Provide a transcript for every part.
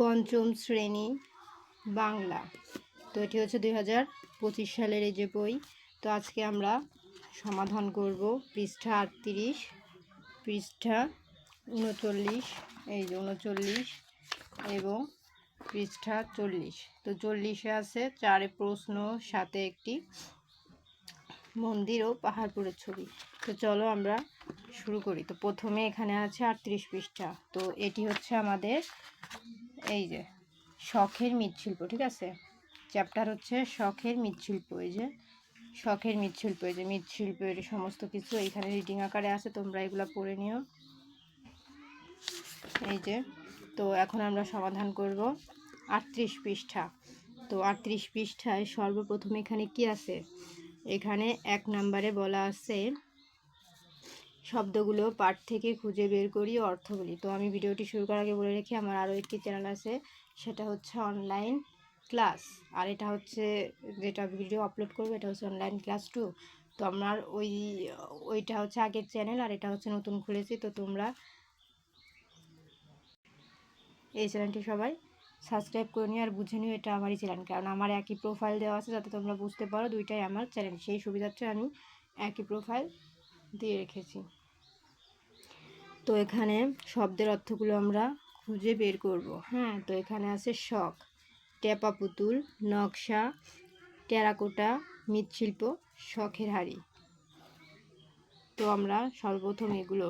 পঞ্চম শ্রেণি বাংলা। তো এটি হচ্ছে দুই হাজার পঁচিশ সালের এই যে বই। তো আজকে আমরা সমাধান করব পৃষ্ঠা আটত্রিশ, পৃষ্ঠা উনচল্লিশ, এই যে উনচল্লিশ এবং পৃষ্ঠা চল্লিশ। তো চল্লিশে আছে চারে প্রশ্ন, সাথে একটি মন্দির ও পাহাড়পুরের ছবি। তো চলো আমরা শুরু করি। তো প্রথমে এখানে আছে আটত্রিশ পৃষ্ঠা। তো এটি হচ্ছে আমাদের এই যে, শখের মৃৎশিল্প, ঠিক আছে? চ্যাপ্টার হচ্ছে শখের মৃৎশিল্প, এই যে, শখের মৃৎশিল্প, এই যে, মৃৎশিল্পের সমস্ত কিছু এইখানে রিডিং আকারে আছে, তোমরা এগুলো পড়ে নিও। এই যে, তো এখন আমরা সমাধান করব আটত্রিশ পৃষ্ঠা। তো আটত্রিশ পৃষ্ঠায় সর্বপ্রথম এখানে কি আছে? এখানে এক নম্বরে বলা আছে শব্দগুলো পাঠ থেকে খুঁজে বের করি অর্থ বলি তো আমি ভিডিওটি শুরু করার আগে বলে রেখে, আমার আরও একটি চ্যানেল আছে, সেটা হচ্ছে অনলাইন ক্লাস আর এটা হচ্ছে যেটা ভিডিও আপলোড করব, এটা হচ্ছে অনলাইন ক্লাস টু তো আমার ওই, ওইটা হচ্ছে আগের চ্যানেল আর এটা হচ্ছে নতুন খুলেছি, তো তোমরা এই চ্যানেলটি সবাই সাবস্ক্রাইব করে নিও আর বুঝে নিও এটা আমারই চ্যানেল কারণ আমার একই প্রোফাইল দেওয়া আছে যাতে তোমরা বুঝতে পারো দুইটাই আমার চ্যানেল সেই সুবিধার্থে আমি একই প্রোফাইল দিয়ে রেখেছি। তো এখানে শব্দের অর্থগুলো আমরা খুঁজে বের করব। হ্যাঁ তো এখানে আছে শখ টেপা পুতুল, নকশা, টেরাকোটা, মৃৎশিল্প, শখের হাড়ি। তো আমরা সর্বপ্রথম এগুলো,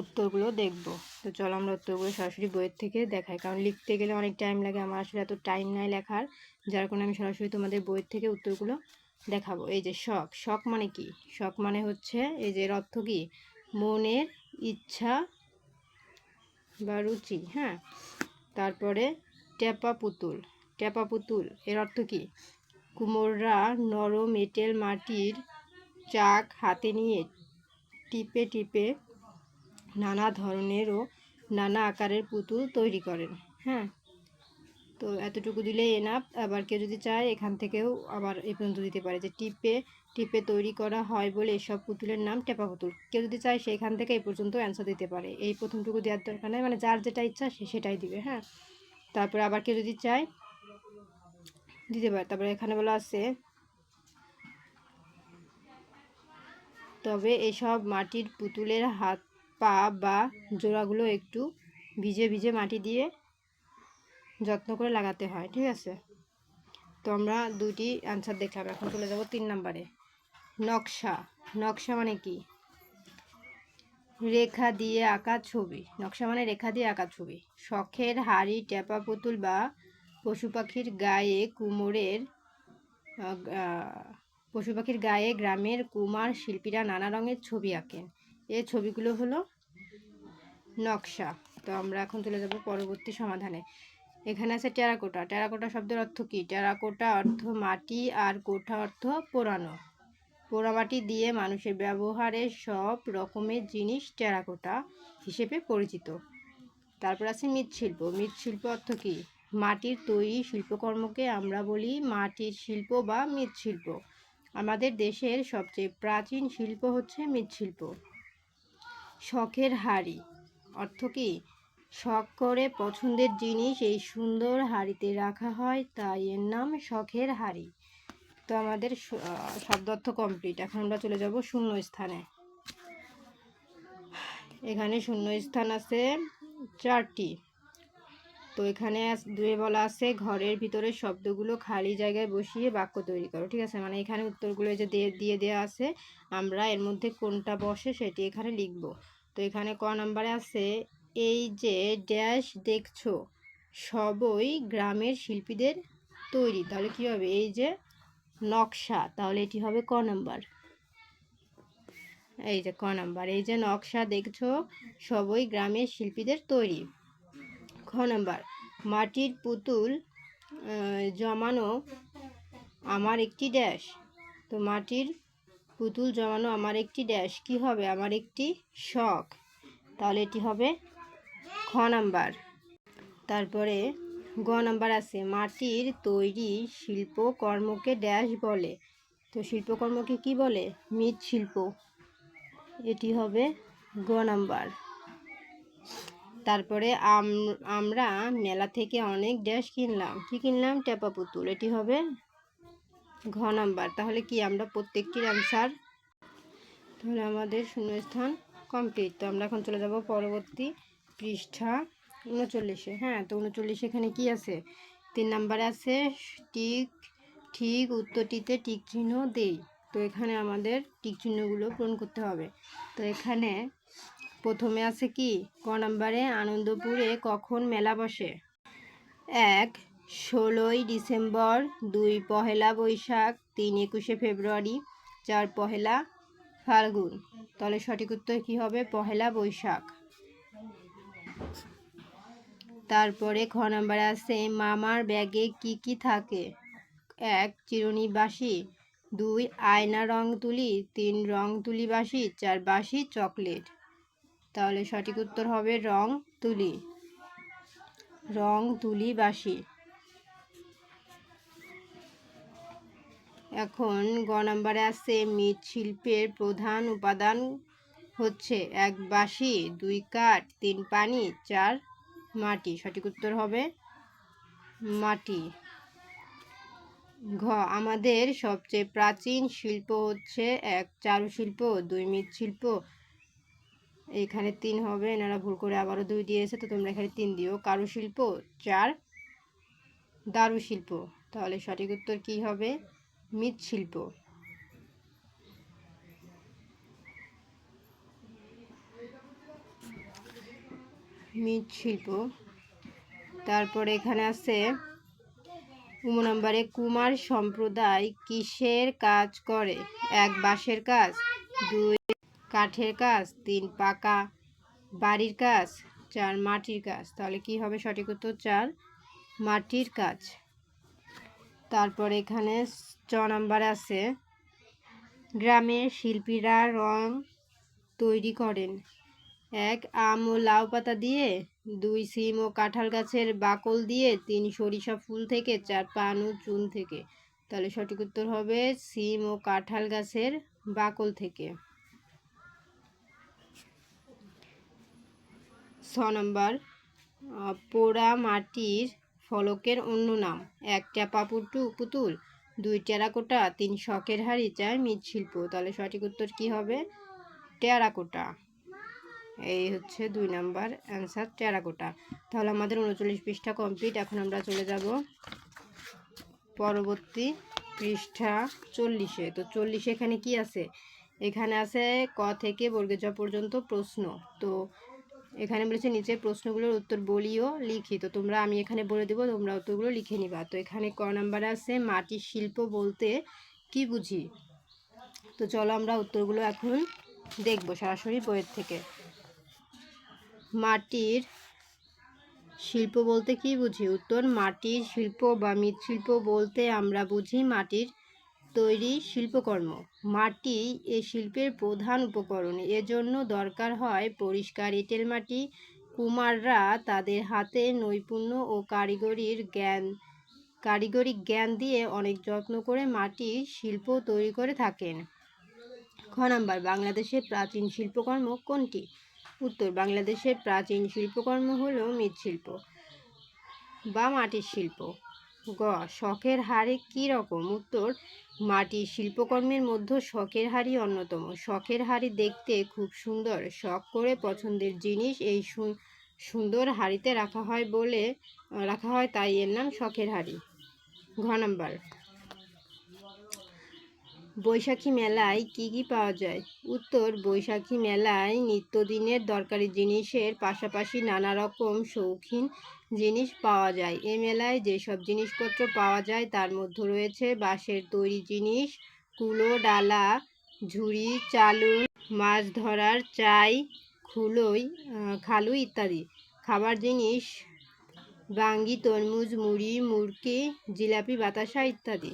উত্তরগুলো দেখব। তো চলো আমরা উত্তরগুলো সরাসরি বইয়ের থেকে দেখাই, কারণ লিখতে গেলে অনেক টাইম লাগে। আমার আসলে এত টাইম নাই লেখার, যার কারণে আমি সরাসরি তোমাদের বইয়ের থেকে উত্তরগুলো দেখাবো। এই যে শখ শখ মানে কি? শখ মানে হচ্ছে এই যে অর্থ কি? মনের ইচ্ছা বা রুচি হ্যাঁ? তারপরে টেপা পুতুল টেপা পুতুল এর অর্থ কি? কুমোররা নরম এঁটেল মাটির চাক হাতে নিয়ে টিপে টিপে নানা ধরনের ও নানা আকারের পুতুল তৈরি করেন হ্যাঁ? তো এতটুকু দিলেই এনাফ আবার কেউ যদি চায়, এখান থেকেও আবার এই পর্যন্ত দিতে পারে যে টিপে টিপে তৈরি করা হয় বলে এসব পুতুলের নাম টেপা পুতুল। কেউ যদি চায় সেখান থেকে এই পর্যন্ত অ্যান্সার দিতে পারে। এই প্রথমটুকু দেওয়ার দরকার নেই। মানে যার যেটা ইচ্ছা, সে সেটাই দিবে হ্যাঁ? তারপরে আবার কেউ যদি চায়, দিতে পারে। তারপরে এখানে বলা আছে, তবে এসব মাটির পুতুলের হাত, পা বা জোড়াগুলো একটু ভিজে ভিজে মাটি দিয়ে যত্ন করে লাগাতে হয়, ঠিক আছে? তো আমরা দুটি অ্যান্সার দেখলাম, এখন চলে যাব তিন নম্বরে। নকশা নকশা মানে কি? রেখা দিয়ে আঁকা ছবি, নকশা মানে রেখা দিয়ে আঁকা ছবি। শখের হাড়ি টেপা পুতুল বা পশু পাখির গায়ে কুমোরের পশু পাখির গায়ে গ্রামের কুমার শিল্পীরা নানা রঙের ছবি আঁকেন। এ ছবিগুলো হলো নকশা। তো আমরা এখন চলে যাব পরবর্তী সমাধানে। এখানে আছে টেরাকোটা। টেরাকোটা শব্দের অর্থ কী? টেরাকোটা অর্থ মাটি আর কোঠা অর্থ পোড়ানো। পোড়ামাটি দিয়ে মানুষের ব্যবহারের সব রকমের জিনিস টেরাকোটা হিসেবে পরিচিত। তারপর আছে মৃৎশিল্প। মৃৎশিল্প অর্থ কী? মাটির তৈরি শিল্পকর্মকে আমরা বলি মাটির শিল্প বা মৃৎশিল্প। আমাদের দেশের সবচেয়ে প্রাচীন শিল্প হচ্ছে মৃৎশিল্প। শখের হাড়ি অর্থ কী? শখ করে পছন্দের জিনিস এই সুন্দর হাড়িতে রাখা হয়, তাই এর নাম শখের হাড়ি। তো আমাদের শব্দ অর্থ কমপ্লিট এখন আমরা চলে যাব শূন্য স্থানে। এখানে শূন্য স্থান আছে চারটি। তো এখানে দুয়ে বলা আছে, ঘরের ভিতরে শব্দগুলো খালি জায়গায় বসিয়ে বাক্য তৈরি করো, ঠিক আছে? মানে এখানে উত্তরগুলো যে দিয়ে দেওয়া আছে, আমরা এর মধ্যে কোনটা বসে সেটি এখানে লিখব। তো এখানে ক নাম্বারে আছে এই যে ড্যাশ দেখছ, সবই গ্রামের শিল্পীদের তৈরি। তাহলে কী হবে? এই যে নকশা, তাহলে এটি হবে ক নাম্বার এই যে ক নাম্বার এই যে নকশা দেখছ, সবই গ্রামের শিল্পীদের তৈরি। খ নাম্বার মাটির পুতুল জমানো আমার একটি ড্যাশ তো মাটির পুতুল জমানো আমার একটি ড্যাশ কি হবে? আমার একটি শখ। তাহলে এটি হবে খ নাম্বার। তারপরে গ নাম্বার আছে, মাটির তৈরি শিল্পকর্মকে ড্যাশ বলে। তো শিল্পকর্মকে কি বলে? মৃৎশিল্প এটি হবে গ নাম্বার। তারপরে আম- আমরা মেলা থেকে অনেক ড্যাশ কিনলাম। কি কিনলাম? টেপা পুতুল। এটি হবে ঘ নাম্বার। তাহলে কি আমরা প্রত্যেকটির অ্যান্সার তাহলে আমাদের শূন্যস্থান কমপ্লিট তো আমরা এখন চলে যাব পরবর্তী পৃষ্ঠা উনচল্লিশে। হ্যাঁ তো উনচল্লিশে এখানে কি আছে? তিন নাম্বারে আছে, টিক, ঠিক উত্তরটিতে টিক চিহ্ন দেই। তো এখানে আমাদের টিক চিহ্নগুলো পূরণ করতে হবে। তো এখানে প্রথমে আছে কি? ক নাম্বারে আনন্দপুরে কখন মেলা বসে? এক, ষোলোই ডিসেম্বর, দুই, পহেলা বৈশাখ, তিন, একুশে ফেব্রুয়ারি, চার, পহেলা ফাল্গুন। তাহলে সঠিক উত্তর কী হবে? পহেলা বৈশাখ। তারপরে খ নাম্বারে আছে, মামার ব্যাগে কি কি থাকে? এক চিরুনি বাসি দুই, আয়না রং তুলি। তিন, রং তুলি বাসি চার, বাসি, চকলেট। তাহলে সঠিক উত্তর হবে রং তুলি। রং তুলি বাসি এখন গ নাম্বারে আছে, মৃৎশিল্পের প্রধান উপাদান হচ্ছে এক বাঁশি দুই কাঠ, তিন পানি, চার মাটি, সঠিক উত্তর হবে মাটি। ঘ, আমাদের সবচেয়ে প্রাচীন শিল্প হচ্ছে এক চারুশিল্প, দুই মৃৎশিল্প। এখানে তিন হবে, এনারা ভুল করে আবারও দুই দিয়েছে, তো তোমরা এখানে তিন দিও। কারুশিল্প, চার। দারুশিল্প, তাহলে সঠিক উত্তর কী হবে? মৃৎশিল্প। মৃৎশিল্প তারপরে এখানে আছে উম নম্বরে, কুমার সম্প্রদায় কিসের কাজ করে? এক বাঁশের কাজ, দুই কাঠের কাজ, তিন পাকা বাড়ির কাজ, চার মাটির কাজ। তাহলে কি হবে সঠিক উত্তর? চার মাটির কাজ। তারপর এখানে চ নাম্বার আছে, গ্রামের শিল্পীরা রং তৈরি করেন। এক আম ও লাউ পাতা দিয়ে, দুই সিম ও কাঁঠাল গাছের বাকল দিয়ে, তিন সরিষা ফুল থেকে চার পান ও চুন থেকে। তাহলে সঠিক উত্তর হবে সিম ও কাঁঠাল গাছের বাকল থেকে। ছ নম্বর পোড়া মাটির ফলকের অন্য নাম। এক ট্যাপা পুটু পুতুল, দুই টেরাকোটা, তিন শখের হাড়ি চার মৃৎশিল্প। তাহলে সঠিক উত্তর কি হবে? টেরাকোটা। এই হচ্ছে দুই নাম্বার অ্যান্সার টেরাকোটা। তাহলে আমাদের উনচল্লিশ পৃষ্ঠা কমপ্লিট। এখন আমরা চলে যাব পরবর্তী পৃষ্ঠা চল্লিশে। তো চল্লিশে এখানে কি আছে? এখানে আছে ক থেকে বর্গে জ পর্যন্ত প্রশ্ন। তো এখানে বলেছে নিচে প্রশ্নগুলোর উত্তর বলিও লিখি তো তোমরা আমি এখানে বলে দেবো, তোমরা উত্তরগুলো লিখে নিবা। তো এখানে ক নাম্বারে আছে মাটির শিল্প বলতে কি বুঝি? তো চলো আমরা উত্তরগুলো এখন দেখব সরাসরি বইয়ের থেকে। মাটির শিল্প বলতে কি বুঝি? উত্তর, মাটির শিল্প বা মৃৎশিল্প বলতে আমরা বুঝি মাটির তৈরি শিল্পকর্ম। মাটি এ শিল্পের প্রধান উপকরণ। এজন্য দরকার হয় পরিষ্কার এঁটেল মাটি। কুমাররা তাদের হাতে নৈপুণ্য ও কারিগরির জ্ঞান কারিগরি জ্ঞান দিয়ে অনেক যত্ন করে মাটির শিল্প তৈরি করে থাকেন। খ নাম্বার, বাংলাদেশের প্রাচীন শিল্পকর্ম কোনটি? উত্তর, বাংলাদেশের প্রাচীন শিল্পকর্ম হলো মৃৎশিল্প বা মাটির শিল্প। গ, শখের হাড়ি কী রকম? উত্তর, মাটির শিল্পকর্মের মধ্যে শখের হাড়ি অন্যতম। শখের হাড়ি দেখতে খুব সুন্দর। শখ করে পছন্দের জিনিস এই সুন্দর হাড়িতে রাখা হয় বলে, রাখা হয় তাই এর নাম শখের হাড়ি। ঘ নাম্বার বৈশাখী মেলায় কি কি পাওয়া যায়? উত্তর, বৈশাখী মেলায় নিত্যদিনের দরকারি জিনিসের পাশাপাশি নানা রকম শৌখিন জিনিস পাওয়া যায়। এ মেলায় যেসব জিনিসপত্র পাওয়া যায় তার মধ্যে রয়েছে বাঁশের তৈরি জিনিস, কুলো, ডালা, ঝুড়ি, চালুন, মাছ ধরার চাই, খুলোই খালু ইত্যাদি। খাবার জিনিস, বাঙ্গি, তরমুজ, মুড়ি, মুরকি, জিলাপি, বাতাসা ইত্যাদি।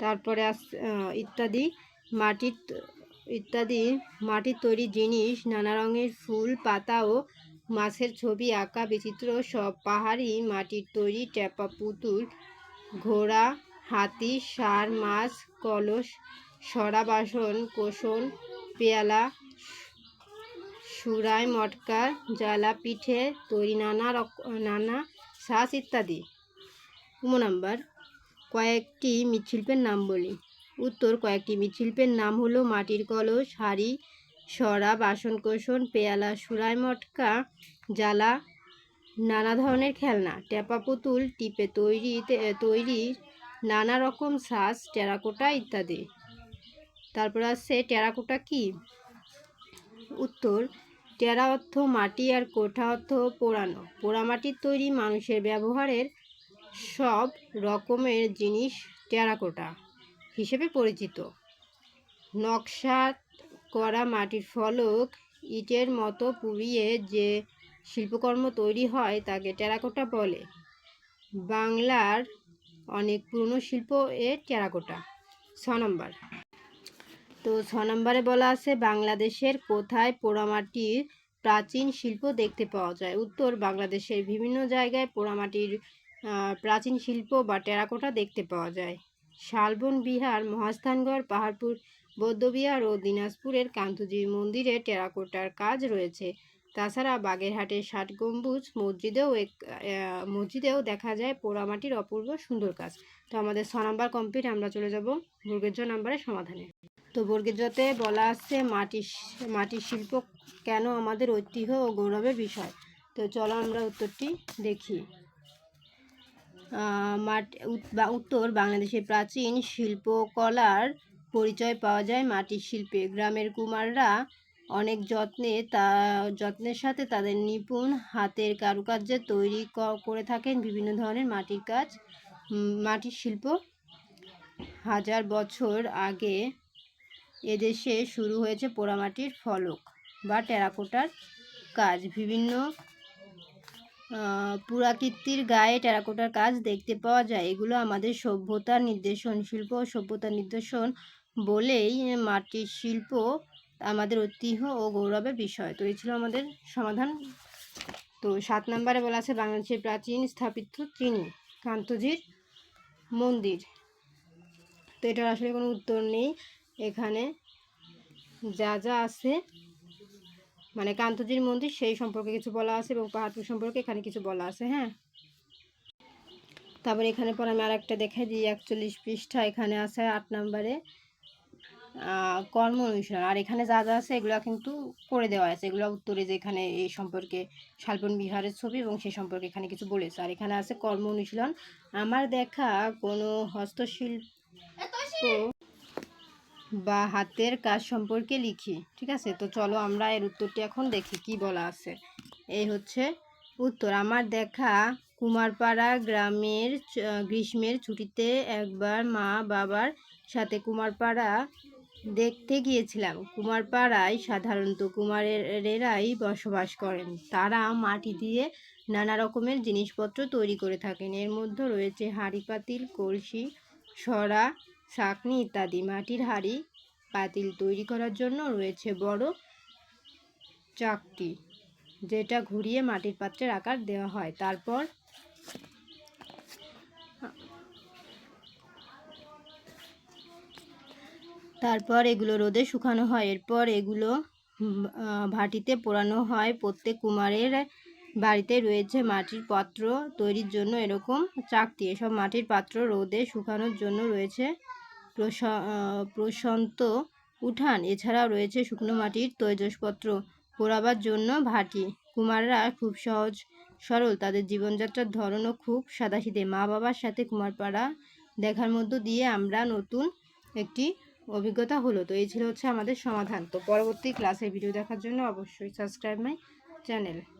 তারপরে আস ইত্যাদি মাটির ইত্যাদি মাটির তৈরি জিনিস, নানা রঙের ফুল, পাতা ও মাছের ছবি আঁকা বিচিত্র সব পাহাড়ি মাটির তৈরি ট্যাপা পুতুল, ঘোড়া, হাতি সার মাছ, কলস, সরা বাসন কোসন পেয়ালা, সুরাই, মটকা, জ্বালা পিঠে তৈরি নানা রক নানা শ্বাস ইত্যাদি। উমো, নাম্বার কয়েকটি মৃৎশিল্পের নাম বলি। উত্তর, কয়েকটি মৃৎশিল্পের নাম হলো মাটির কলস, হাঁড়ি, সরা, বাসনকোসন, পেয়ালা, সুরাই মটকা, জ্বালা, নানা ধরনের খেলনা টেপা পুতুল, টিপে তৈরি তৈরি, নানা রকম শ্বাস টেরাকোটা ইত্যাদি। তারপর আছে টেরাকোটা কি? উত্তর, টেরা অর্থ মাটি আর কোঠা অর্থ পোড়ানো। পোড়ামাটির তৈরি মানুষের ব্যবহারের সব রকমের জিনিস টেরাকোটা হিসেবে পরিচিত। নকশা করা মাটির ফলক ইটের মতো পুড়িয়ে যে শিল্পকর্ম তৈরি হয় তাকে টেরাকোটা বলে। বাংলার অনেক পুরনো শিল্প এ টেরাকোটা। ছ নম্বর। তো ছ নম্বরে বলা আছে, বাংলাদেশের কোথায় পোড়ামাটির প্রাচীন শিল্প দেখতে পাওয়া যায়? উত্তর, বাংলাদেশের বিভিন্ন জায়গায় পোড়ামাটির প্রাচীন শিল্প বা টেরাকোটা দেখতে পাওয়া যায়। শালবন বিহার, মহাস্থানগড়, পাহাড়পুর, বৌদ্ধবিহার ও দিনাজপুরের কান্তজির মন্দিরে টেরাকোটার কাজ রয়েছে। তাছাড়া বাগেরহাটের ষাট গম্বুজ মসজিদেও এক মসজিদেও দেখা যায় পোড়ামাটির অপূর্ব সুন্দর কাজ। তো আমাদের ছ নাম্বার কমপ্লিট, আমরা চলে যাব বর্গের জ নাম্বারের সমাধানে। তো বর্গের জতে বলা আছে মাটির মাটির শিল্প কেন আমাদের ঐতিহ্য ও গৌরবের বিষয়। তো চলো আমরা উত্তরটি দেখি। বা উত্তর বাংলাদেশের প্রাচীন শিল্পকলার পরিচয় পাওয়া যায় মাটির শিল্পে। গ্রামের কুমাররা অনেক যত্নে তা যত্নের সাথে তাদের নিপুণ হাতের কারুকার্যে তৈরি করে থাকেন বিভিন্ন ধরনের মাটির কাজ। মাটির শিল্প হাজার বছর আগে এদেশে শুরু হয়েছে পোড়ামাটির ফলক বা টেরাকোটার কাজ। বিভিন্ন পুরাকীর্তির গায়ে টেরাকোটার কাজ দেখতে পাওয়া যায়। এগুলো আমাদের সভ্যতার নির্দেশন, শিল্প ও সভ্যতার নির্দেশন বলেই মাটির শিল্প আমাদের ঐতিহ্য ও গৌরবের বিষয়। তো এই ছিল আমাদের সমাধান। তো সাত নম্বরে বলা আছে, বাংলাদেশের প্রাচীন স্থাপিত চিনি, কান্তজির মন্দির। তো এটার আসলে কোনো উত্তর নেই। এখানে যা যা আছে মানে কান্তজির মন্দির, সেই সম্পর্কে কিছু বলা আছে এবং পাহাড়পুর সম্পর্কে এখানে কিছু বলা আছে হ্যাঁ? তারপরে এখানে পর আমি আরেকটা দেখাই দিই, একচল্লিশ পৃষ্ঠা এখানে আছে আট নম্বরে। কর্ম অনুশীলন, আর এখানে যা যা আছে এগুলো কিন্তু করে দেওয়া আছে। এগুলো উত্তরে যে এখানে এই সম্পর্কে শালবন বিহারের ছবি এবং সেই সম্পর্কে এখানে কিছু বলেছে। আর এখানে আছে কর্ম অনুশীলন। আমার দেখা কোনো হস্তশিল্প বা হাতের কাজ সম্পর্কে লিখি, ঠিক আছে? তো চলো আমরা এর উত্তরটি এখন দেখি, কি বলা আছে? এই হচ্ছে উত্তর, আমার দেখা কুমারপাড়া গ্রামের গ্রীষ্মের ছুটিতে একবার মা বাবার সাথে কুমারপাড়া দেখতে গিয়েছিলাম। কুমারপাড়ায় সাধারণত কুমারেরাই বসবাস করেন। তারা মাটি দিয়ে নানা রকমের জিনিসপত্র তৈরি করে থাকেন। এর মধ্যে রয়েছে হাঁড়ি পাতিল কলসি, সরা ছাঁকনি ইত্যাদি মাটির হাঁড়ি পাতিল তৈরি করার জন্য রয়েছে বড় চাকটি, যেটা ঘুরিয়ে মাটির পাত্রের আকার দেওয়া হয়। তারপর তারপর এগুলো রোদে শুকানো হয়। এরপর এগুলো ভাটিতে পোড়ানো হয়। প্রত্যেক কুমারের বাড়িতে রয়েছে মাটির পাত্র তৈরির জন্য এরকম চাকতি। এসব মাটির পাত্র রোদে শুকানোর জন্য রয়েছে প্রশ- প্রশান্ত উঠান। এছাড়াও রয়েছে শুকনো মাটির তৈজসপত্র পোড়াবার জন্য ভাটি। কুমাররা খুব সহজ সরল। তাদের জীবনযাত্রার ধরনও খুব সাদাসিধে। মা বাবার সাথে কুমারপাড়া দেখার মধ্য দিয়ে আমরা নতুন একটি অভিজ্ঞতা হলো। তো এই ছিল হচ্ছে আমাদের সমাধান। তো পরবর্তী ক্লাসের ভিডিও দেখার জন্য অবশ্যই সাবস্ক্রাইব মাই চ্যানেল